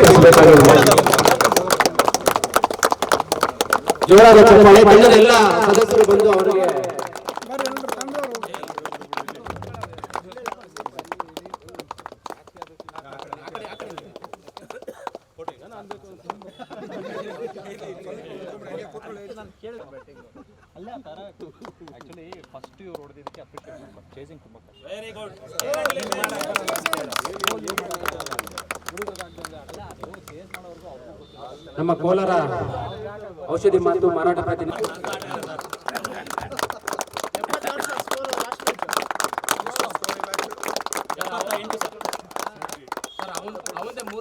ಕಟ್ಟಿಸಬೇಕಾಗಿದೆ ಜೋರಾದ ಚಪ್ಪಾಳೆ ಎಲ್ಲ ಸದಸ್ಯರು ಬಂದು ಅವರಿಗೆ ಫಸ್ಟ್ ಇವ್ರು ಹೊಡೆದಿದ್ದಕ್ಕೆ ಅಪ್ರಿಷಿಯೇಟ್ ನಮ್ಮ ಕೋಲಾರ ಔಷಧಿ ಮತ್ತು ಮಾರಾಟ ಪ್ರತಿನಿಧಿ ಸರ್ ಅವನ್ ಅವಂದೇ ಮೂರು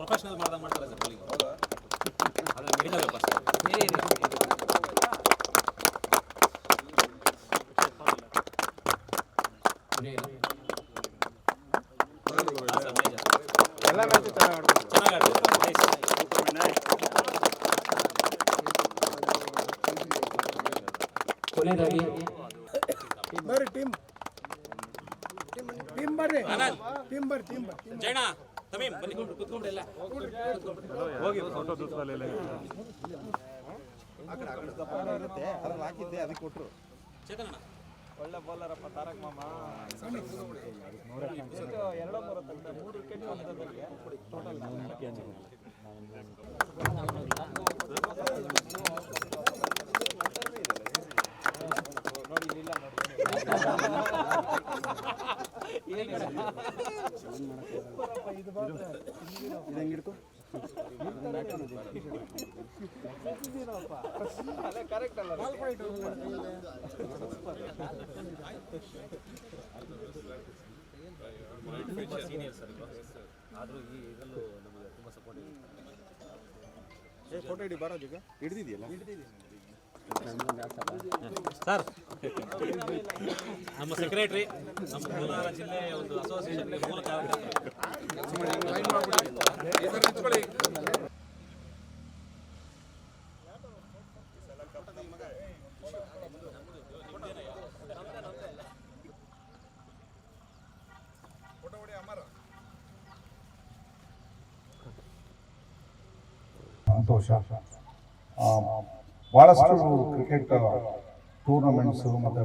ಪ್ರೊಫೆಷನಲ್ ಮಾಡ್ದಂಗೆ ಮಾಡ್ತಾರೆ ಸರ್ ಬೌಲಿಂಗ್ ಅದ್ರಲ್ಲಿ ಮೆಡಿಕಲ್ ವ್ಯವಸ್ಥೆ ಚೆನ್ನಾಗಿ ಆಡ್ತಾರೆ ಕೊನೆಯದಾಗಿ ಬರ್ರಿ ಟೀಮ್ ಟೀಮ್ ಬರ್ರಿ ಟೀಮ್ ಬರ್ರಿ ಟೀಮ್ ಬರ್ರಿ ಜೈನ ತಮೀಮ್ ಬನ್ನಿ. ಕುತ್ಕೊಂಡ್ರೆಲ್ಲ. ಚೇತನಣ್ಣ. ಒಳ್ಳೆ ಬೌಲರಪ್ಪ ತಾರಕ್ ಮಾಮ. ಎರಡೋ ಮೂರು ತಂಡ ಮೂರು ವಿಕೆಟ್ ಟೋಟಲ್ ನೋಡಿ ಇಲ್ಲ ನೋಡಿ ಕರೆಕ್ಟ್ ಅಲ್ಲ ಆದರೂ ಈ ಫೋಟೋ ಹಿಡಿ ಬರೋದು ಈಗ. ಹಿಡ್ದಿದೆಯಲ್ಲ? ಸರ್ ನಮ್ಮ ಸೆಕ್ರೆಟರಿ ನಮ್ಮ ಕೋಲಾರ ಜಿಲ್ಲೆಯ ಒಂದು ಅಸೋಸಿಯೇಷನ್ಗೆ ಮೂಲ ಕಾರ್ಯಕರ್ತರು ಸಂತೋಷ. ಭಾಳಷ್ಟು ಕ್ರಿಕೆಟ್ ಟೂರ್ನಮೆಂಟ್ಸು ಮತ್ತು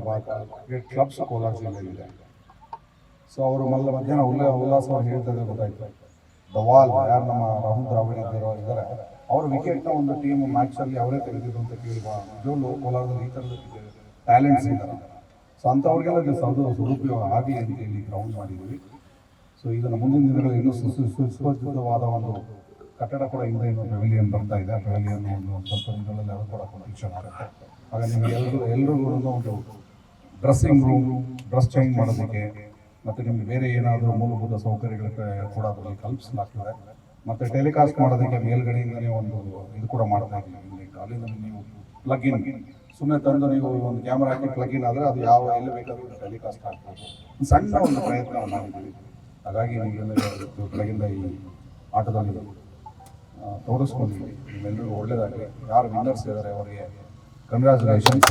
ಕ್ರಿಕೆಟ್ ಕ್ಲಬ್ಸ್ ಕೋಲಾರ ಜಿಲ್ಲೆಯಲ್ಲಿದೆ ಸೊ ಅವರು ಮೊದಲ ಮಧ್ಯಾಹ್ನ ಉಲ್ಲ ಉಲ್ಲಾಸವಾಗಿ ಹೇಳ್ತಾರೆ ಗೊತ್ತಾಯ್ತು. ದವಾಲ್ ವಾಲ್ ಯಾರು ನಮ್ಮ ರಾಹುಲ್ ದ್ರಾವಿಡ್ ಇದ್ದಾರೋ ಇದ್ದಾರೆ ಅವರು ವಿಕೆಟ್ನ ಒಂದು ಟೀಮ್ ಮ್ಯಾಚಲ್ಲಿ ಅವರೇ ತೆಗೆದಿದ್ರು ಅಂತ ಕೇಳುವ ನಿಜವಲ್ಲೂ ಕೋಲಾರದಲ್ಲಿ ಈ ಥರದ ಟ್ಯಾಲೆಂಟ್ಸ್ ಇದ್ದಾರೆ ಸೊ ಅಂಥವ್ರಿಗೆಲ್ಲ ಸದು ಸದುಪಯೋಗ ಆಗಿ ಅಂತ ಹೇಳಿ ಗ್ರೌಂಡ್ ಮಾಡಿದ್ವಿ ಸೊ ಇದನ್ನು ಮುಂದಿನ ದಿನಗಳಲ್ಲಿ ಇನ್ನೂ ಸುಸಜ್ಜಿತವಾದ ಒಂದು ಕಟ್ಟಡ ಕೂಡ ಹಿಂದೆ ಇನ್ನು ಪೆವಿಲಿಯನ್ ಬರ್ತಾ ಇದೆ. ಪೆವಿಲಿಯನ್ ಒಂದು ಸ್ವಲ್ಪ ದಿನಗಳಲ್ಲಿ ಅದು ಕೂಡ ಕಂಡೀಷನ್ ಆಗುತ್ತೆ. ಆಗ ನಿಮಗೆ ಎಲ್ಲರೂ ಎಲ್ರಿಗೂ ಒಂದು ಡ್ರೆಸ್ಸಿಂಗ್ ರೂಮ್ ಡ್ರೆಸ್ ಚೇಂಜ್ ಮಾಡೋದಕ್ಕೆ ಮತ್ತು ನಿಮಗೆ ಬೇರೆ ಏನಾದರೂ ಮೂಲಭೂತ ಸೌಕರ್ಯಗಳ ಕೂಡ ಅದರಲ್ಲಿ ಕಲ್ಪಿಸಲಾಗ್ತದೆ. ಮತ್ತು ಟೆಲಿಕಾಸ್ಟ್ ಮಾಡೋದಕ್ಕೆ ಮೇಲ್ಗಡೆಯಿಂದಲೇ ಒಂದು ಇದು ಕೂಡ ಮಾಡ್ತಾ ಇದ್ದೀವಿ ಅಲ್ಲಿಂದ ನೀವು ಪ್ಲಗ್ ಇನ್ ಸುಮ್ಮನೆ ತಂದು ನೀವು ಒಂದು ಕ್ಯಾಮ್ರಾ ಹಾಕಿ ಪ್ಲಗ್ ಇನ್ ಆದರೆ ಅದು ಯಾವ ಎಲ್ಲಿ ಬೇಕಾದರೂ ಟೆಲಿಕಾಸ್ಟ್ ಆಗ್ತದೆ ಸಣ್ಣ ಒಂದು ಪ್ರಯತ್ನವನ್ನು ಮಾಡಿದ್ದೀವಿ ಹಾಗಾಗಿ ನಿಮಗೆಲ್ಲ ಬೆಳಗಿಂದ ಈ ಆಟದಲ್ಲಿ ಆ, ತೋರಿಸ್ಕೊಂಡಿದ್ದೀವಿ ನಿಮ್ಮೆಲ್ಲರಿಗೂ ಒಳ್ಳೆಯದಾಗಲಿ ಯಾರು ವಿನ್ನರ್ಸ್ ಇದ್ದಾರೆ ಅವರಿಗೆ ಕಂಗ್ರ್ಯಾಚುಲೇಷನ್ಸ್